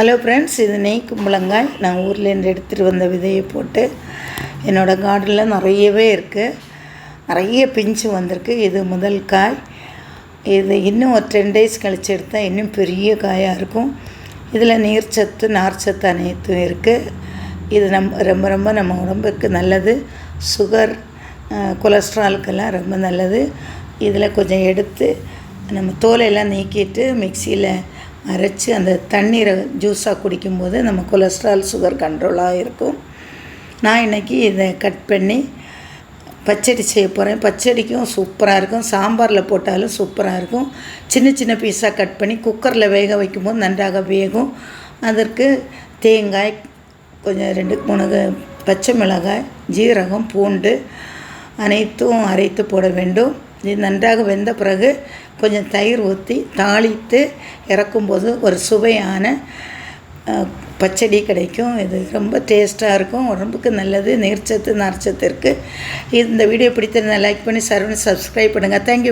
Hello friends இது நெய் கும்பளங்காய் நான் ஊர்லேருந்து எடுத்துகிட்டு வந்த விதையை போட்டு என்னோடய கார்டனில் நிறையவே இருக்குது நிறைய பிஞ்சு வந்திருக்கு. இது முதல் காய். இது இன்னும் ஒரு டென் டேஸ் கழித்து எடுத்தால் இன்னும் பெரிய காயாக இருக்கும். இதில் நீர்ச்சத்து நார்ச்சத்து அனைத்தும் இருக்குது இது நம் ரொம்ப ரொம்ப நம்ம உடம்புக்கு நல்லது. சுகர் கொலஸ்ட்ராலுக்கெல்லாம் ரொம்ப நல்லது. இதில் கொஞ்சம் எடுத்து நம்ம தோலையெல்லாம் நீக்கிட்டு மிக்சியில் அரைச்சி அந்த தண்ணீரை ஜூஸாக குடிக்கும்போது நம்ம கொலஸ்ட்ரால் சுகர் கண்ட்ரோலாக இருக்கும். நான் இன்றைக்கி இதை கட் பண்ணி பச்சடி செய்ய போகிறேன் பச்சடிக்கும் சூப்பராக இருக்கும். சாம்பாரில் போட்டாலும் சூப்பராக இருக்கும். சின்ன சின்ன பீஸாக கட் பண்ணி குக்கரில் வேக வைக்கும்போது நன்றாக வேகும். அதற்கு தேங்காய் கொஞ்சம் ரெண்டு மூணு பச்சை மிளகாய் ஜீரகம் பூண்டு அனைத்தும் அரைத்து போட வேண்டும். இது நன்றாக வெந்த பிறகு கொஞ்சம் தயிர் ஊற்றி தாளித்து இறக்கும்போது ஒரு சுவையான பச்சடி கிடைக்கும். இது ரொம்ப டேஸ்ட்டாக இருக்கும். உடம்புக்கு நல்லது. நீர்ச்சத்து நார்ச்சத்து இருக்குது இந்த வீடியோ பிடித்திருந்தால் லைக் பண்ணி சர்வன் சப்ஸ்கிரைப் பண்ணுங்கள் தேங்க்யூ